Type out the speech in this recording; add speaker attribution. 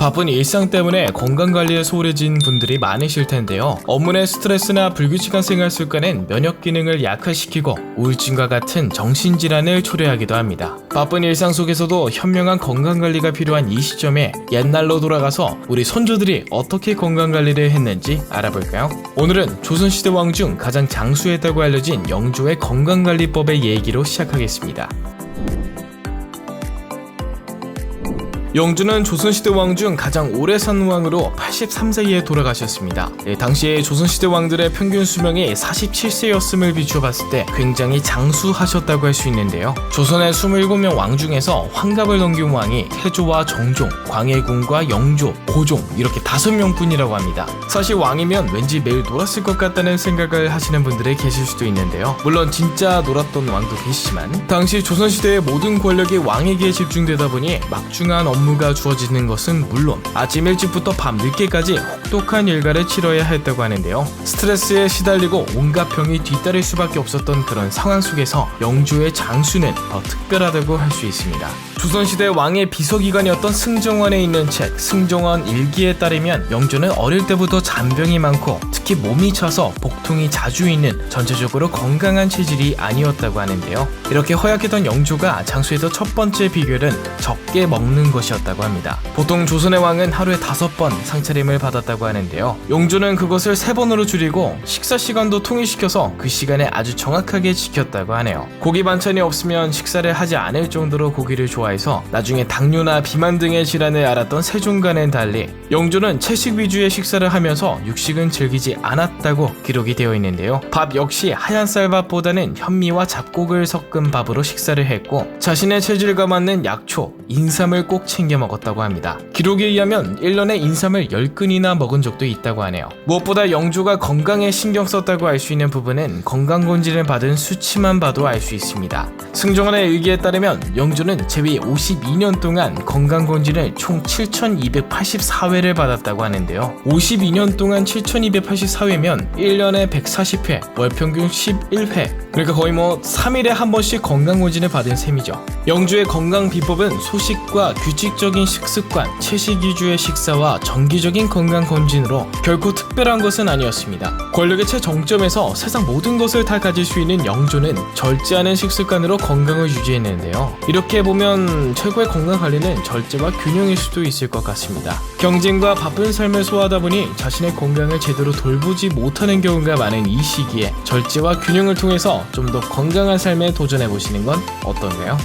Speaker 1: 바쁜 일상 때문에 건강관리에 소홀해진 분들이 많으실 텐데요. 업무 내 스트레스나 불규칙한 생활 습관은 면역 기능을 약화시키고 우울증과 같은 정신질환을 초래하기도 합니다. 바쁜 일상 속에서도 현명한 건강관리가 필요한 이 시점에 옛날로 돌아가서 우리 선조들이 어떻게 건강관리를 했는지 알아볼까요? 오늘은 조선시대 왕 중 가장 장수했다고 알려진 영조의 건강관리법의 얘기로 시작하겠습니다. 영주는 조선시대 왕 중 가장 오래 산 왕으로 83세에 돌아가셨습니다. 예, 당시에 조선시대 왕들의 평균 수명이 47세였음을 비춰봤을 때 굉장히 장수하셨다고 할 수 있는데요. 조선의 27명 왕 중에서 환갑을 넘긴 왕이 태조와 정종, 광해군과 영조, 고종 이렇게 5명뿐이라고 합니다. 사실 왕이면 왠지 매일 놀았을 것 같다는 생각을 하시는 분들이 계실 수도 있는데요. 물론 진짜 놀았던 왕도 계시지만 당시 조선시대의 모든 권력이 왕에게 집중되다 보니 막중한 업무 가 주어지는 것은 물론 아침 일찍부터 밤 늦게까지 혹독한 일과를 치러야 했다고 하는데요. 스트레스에 시달리고 온갖 병이 뒤따를 수밖에 없었던 그런 상황 속에서 영주의 장수는 더 특별하다고 할 수 있습니다. 조선시대 왕의 비서기관이었던 승정원에 있는 책 승정원 일기에 따르면 영조는 어릴 때부터 잔병이 많고 특히 몸이 차서 복통이 자주 있는 전체적으로 건강한 체질이 아니었다고 하는데요. 이렇게 허약했던 영조가 장수에서 첫 번째 비결은 적게 먹는 것이었다고 합니다. 보통 조선의 왕은 하루에 다섯 번 상차림을 받았다고 하는데요. 영조는 그것을 세 번으로 줄이고 식사 시간도 통일시켜서 그 시간에 아주 정확하게 지켰다고 하네요. 고기 반찬이 없으면 식사를 하지 않을 정도로 고기를 좋아 해서 나중에 당뇨나 비만 등의 질환을 앓았던 세종과는 달리 영조는 채식 위주의 식사를 하면서 육식은 즐기지 않았다고 기록이 되어 있는데요. 밥 역시 하얀 쌀밥보다는 현미와 잡곡을 섞은 밥으로 식사를 했고 자신의 체질과 맞는 약초, 인삼을 꼭 챙겨 먹었다고 합니다. 기록에 의하면 1년에 인삼을 10근이나 먹은 적도 있다고 하네요. 무엇보다 영조가 건강에 신경 썼다고 알 수 있는 부분은 건강검진을 받은 수치만 봐도 알 수 있습니다. 승정원의 의기에 따르면 영조는 제위 52년 동안 건강검진을 총 7,284회를 받았다고 하는데요. 52년 동안 7,284회면 1년에 140회, 월 평균 11회. 그러니까 거의 뭐 3일에 한 번씩 건강검진을 받은 셈이죠. 영주의 건강 비법은 소식과 규칙적인 식습관, 채식 위주의 식사와 정기적인 건강 검진으로 결코 특별한 것은 아니었습니다. 권력의 최정점에서 세상 모든 것을 다 가질 수 있는 영조는 절제하는 식습관으로 건강을 유지했는데요. 이렇게 보면 최고의 건강 관리는 절제와 균형일 수도 있을 것 같습니다. 경쟁과 바쁜 삶을 소화하다 보니 자신의 건강을 제대로 돌보지 못하는 경우가 많은 이 시기에 절제와 균형을 통해서 좀 더 건강한 삶에 도전해 보시는 건 어떤가요?